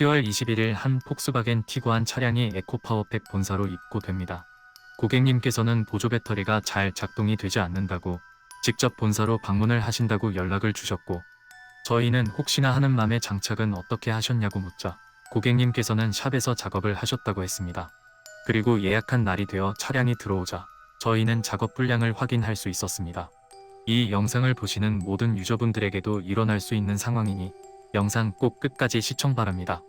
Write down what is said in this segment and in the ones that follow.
10월 21일 한 폭스바겐 티구안 차량이 에코파워팩 본사로 입고됩니다. 고객님께서는 보조 배터리가 잘 작동이 되지 않는다고 직접 본사로 방문을 하신다고 연락을 주셨고 저희는 혹시나 하는 맘에 장착은 어떻게 하셨냐고 묻자 고객님께서는 샵에서 작업을 하셨다고 했습니다. 그리고 예약한 날이 되어 차량이 들어오자 저희는 작업 분량을 확인할 수 있었습니다. 이 영상을 보시는 모든 유저분들에게도 일어날 수 있는 상황이니 영상 꼭 끝까지 시청 바랍니다.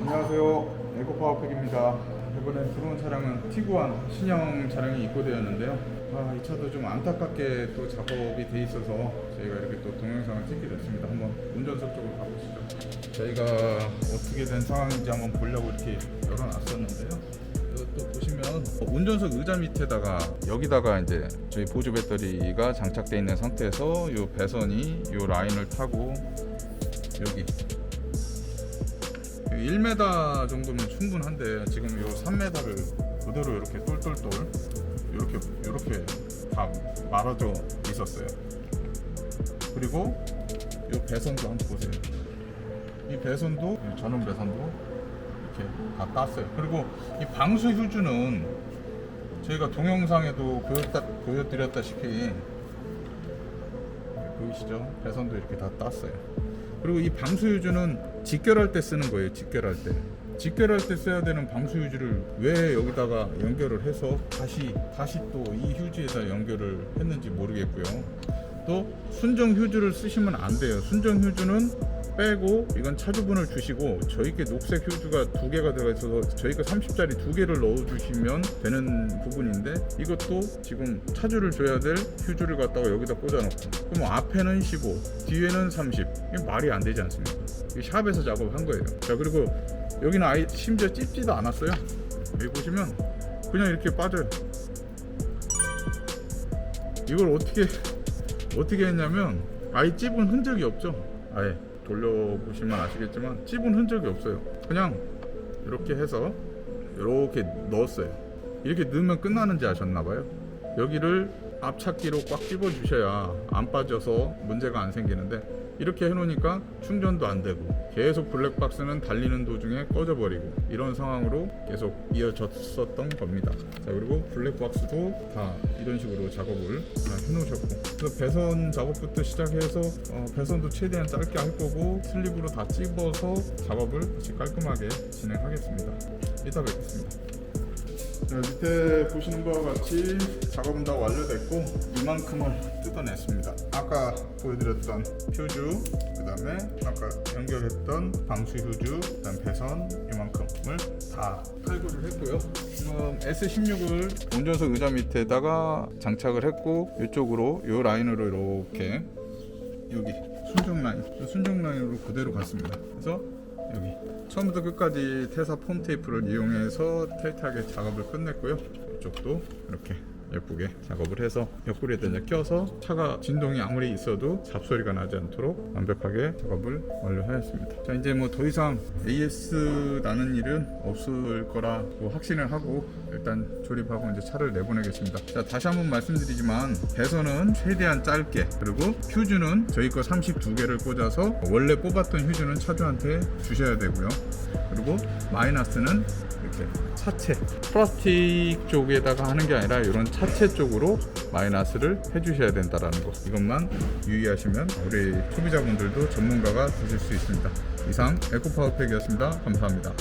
안녕하세요. 에코파워팩입니다. 이번에 들어온 차량은 티구안 신형 차량이 입고되었는데요. 아, 이 차도 좀 안타깝게 또 작업이 돼 있어서 저희가 이렇게 또 동영상을 찍게 됐습니다. 한번 운전석 쪽으로 가보시죠. 저희가 어떻게 된 상황인지 한번 보려고 이렇게 열어놨었는데요. 또 보시면 운전석 의자 밑에다가 여기다가 이제 저희 보조 배터리가 장착되어 있는 상태에서 이 배선이 이 라인을 타고 여기 1m 정도면 충분한데 지금 요 3m를 그대로 이렇게 똘똘똘 이렇게 이렇게 다 말아져 있었어요. 그리고 이 배선도 한번 보세요. 이 배선도 이 전원 배선도 이렇게 다 땄어요. 그리고 이 방수 휴즈는 저희가 동영상에도 보였다, 보여드렸다시피 보이시죠? 배선도 이렇게 다 땄어요. 그리고 이 방수 유주는 직결할 때 쓰는 거예요. 직결할 때. 직결할 때 써야 되는 방수 휴지를 왜 여기다가 연결을 해서 다시 다시 또 이 휴지에다 연결을 했는지 모르겠고요. 또 순정 휴지를 쓰시면 안 돼요. 순정 휴지는 빼고 이건 차주분을 주시고 저희께 녹색 휴지가 두 개가 들어가 있어서 저희가 30짜리 두 개를 넣어 주시면 되는 부분인데 이것도 지금 차주를 줘야 될 휴지를 갖다가 여기다 꽂아 놓고 그럼 앞에는 15 뒤에는 30 이게 말이 안 되지 않습니까? 이 샵에서 작업한 거예요. 자 그리고 여기는 아예 심지어 찝지도 않았어요. 여기 보시면 그냥 이렇게 빠져요. 이걸 어떻게 어떻게 했냐면 아예 찝은 흔적이 없죠. 아예 돌려보시면 아시겠지만 찝은 흔적이 없어요. 그냥 이렇게 해서 이렇게 넣었어요. 이렇게 넣으면 끝나는지 아셨나봐요. 여기를 앞찾기로 꽉 집어 주셔야 안 빠져서 문제가 안 생기는데 이렇게 해놓으니까 충전도 안 되고 계속 블랙박스는 달리는 도중에 꺼져버리고 이런 상황으로 계속 이어졌었던 겁니다. 자 그리고 블랙박스도 다 이런 식으로 작업을 다 해놓으셨고 그래서 배선 작업부터 시작해서 어, 배선도 최대한 짧게 할 거고 슬립으로 다 찝어서 작업을 다시 깔끔하게 진행하겠습니다. 이따 뵙겠습니다. 자, 밑에 보시는 바와 같이 작업은 다 완료됐고 이만큼을 뜯어냈습니다. 아까 보여드렸던 퓨즈, 그 다음에 아까 연결했던 방수 휴즈, 그다음 배선 이만큼을 다 탈거를 했고요. 지금 S16을 운전석 의자 밑에다가 장착을 했고 이쪽으로 이 라인으로 이렇게 여기 순정 라인, 이 순정 라인으로 그대로 갔습니다. 그래서 여기 처음부터 끝까지 테사 폼 테이프를 이용해서 타이트하게 작업을 끝냈고요. 이쪽도 이렇게 예쁘게 작업을 해서 옆구리에다 껴서 차가 진동이 아무리 있어도 잡소리가 나지 않도록 완벽하게 작업을 완료하였습니다. 자 이제 뭐 더 이상 AS 나는 일은 없을 거라고 확신을 하고 일단 조립하고 이제 차를 내보내겠습니다. 자 다시 한번 말씀드리지만 배선은 최대한 짧게 그리고 휴즈는 저희 거 32개를 꽂아서 원래 뽑았던 휴즈는 차주한테 주셔야 되고요. 그리고 마이너스는 이렇게 차체 플라스틱 쪽에다가 하는 게 아니라 이런 차체 쪽으로 마이너스를 해주셔야 된다라는 거 이것만 유의하시면 우리 소비자분들도 전문가가 되실 수 있습니다. 이상 에코파워팩이었습니다. 감사합니다.